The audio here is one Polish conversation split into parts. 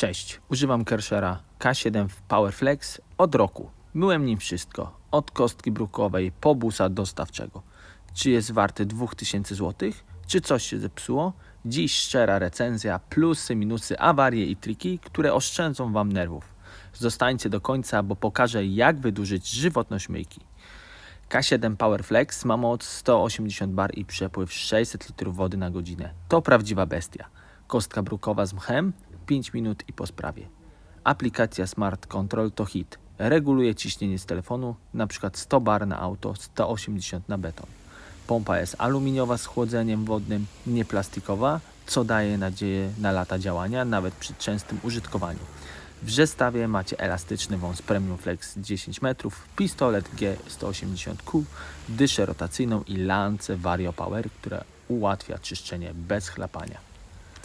Cześć, używam Kershera K7 w PowerFlex od roku. Myłem nim wszystko, od kostki brukowej po busa dostawczego. Czy jest warty 2000 zł? Czy coś się zepsuło? Dziś szczera recenzja, plusy, minusy, awarie i triki, które oszczędzą Wam nerwów. Zostańcie do końca, bo pokażę jak wydłużyć żywotność myjki. K7 PowerFlex ma moc 180 bar i przepływ 600 litrów wody na godzinę. To prawdziwa bestia. Kostka brukowa z mchem, 5 minut i po sprawie. Aplikacja Smart Control to hit. Reguluje ciśnienie z telefonu, np. 100 bar na auto, 180 na beton. Pompa jest aluminiowa z chłodzeniem wodnym, nie plastikowa, co daje nadzieję na lata działania, nawet przy częstym użytkowaniu. W zestawie macie elastyczny wąs Premium Flex 10 metrów, pistolet G180Q, dyszę rotacyjną i lancę Vario Power, która ułatwia czyszczenie bez chlapania.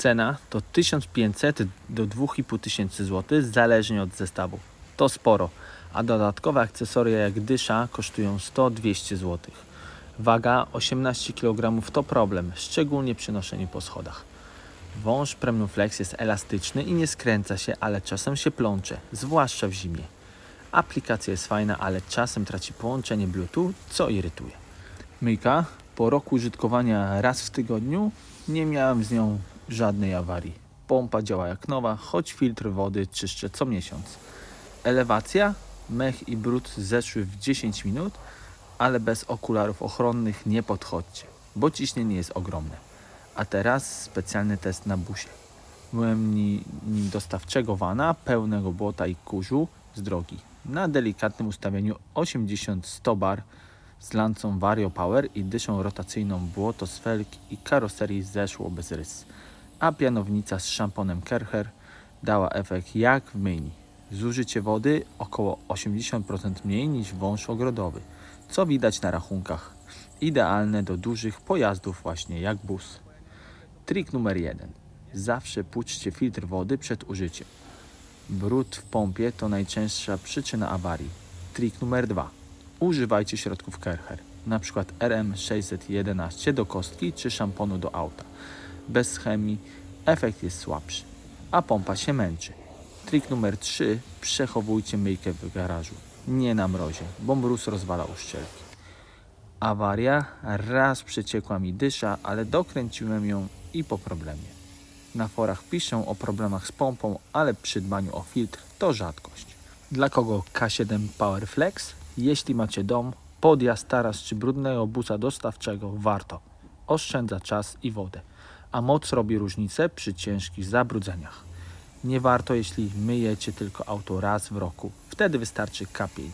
Cena to 1500 do 2500 zł, zależnie od zestawu. To sporo, a dodatkowe akcesoria jak dysza kosztują 100-200 zł. Waga 18 kg to problem, szczególnie przy noszeniu po schodach. Wąż Premium Flex jest elastyczny i nie skręca się, ale czasem się plącze, zwłaszcza w zimie. Aplikacja jest fajna, ale czasem traci połączenie Bluetooth, co irytuje. Myjka po roku użytkowania raz w tygodniu nie miałem z nią żadnej awarii. Pompa działa jak nowa, choć filtr wody czyszczę co miesiąc. Elewacja, mech i brud zeszły w 10 minut, ale bez okularów ochronnych nie podchodźcie, bo ciśnienie jest ogromne. A teraz specjalny test na busie. Byłem ni- nim dostawczego wana pełnego błota i kurzu z drogi. Na delikatnym ustawieniu 80-100 bar z lancą Vario Power i dyszą rotacyjną błoto z felg i karoserii zeszło bez rys. A pianownica z szamponem Kercher dała efekt jak w myjni. Zużycie wody około 80% mniej niż wąż ogrodowy, co widać na rachunkach. Idealne do dużych pojazdów właśnie jak bus. Trik numer jeden. Zawsze puczcie filtr wody przed użyciem. Brud w pompie to najczęstsza przyczyna awarii. Trik numer dwa. Używajcie środków Kercher, np. RM611 do kostki czy szamponu do auta. Bez chemii efekt jest słabszy, a pompa się męczy. Trik numer 3. Przechowujcie myjkę w garażu, nie na mrozie, bo mróz rozwala uszczelki. Awaria, raz przeciekła mi dysza, ale dokręciłem ją i po problemie. Na forach piszą o problemach z pompą, ale przy dbaniu o filtr to rzadkość. Dla kogo K7 Power Flex? Jeśli macie dom, podjazd, taras czy brudnego busa dostawczego, warto. Oszczędza czas i wodę, a moc robi różnicę przy ciężkich zabrudzeniach. Nie warto, jeśli myjecie tylko auto raz w roku. Wtedy wystarczy K5.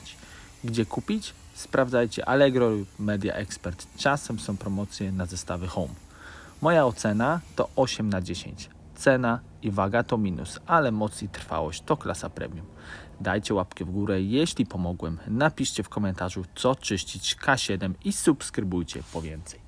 Gdzie kupić? Sprawdzajcie Allegro lub Media Expert. Czasem są promocje na zestawy Home. Moja ocena to 8 na 10. Cena i waga to minus, ale moc i trwałość to klasa premium. Dajcie łapkę w górę, jeśli pomogłem. Napiszcie w komentarzu, co czyścić K7 i subskrybujcie po więcej.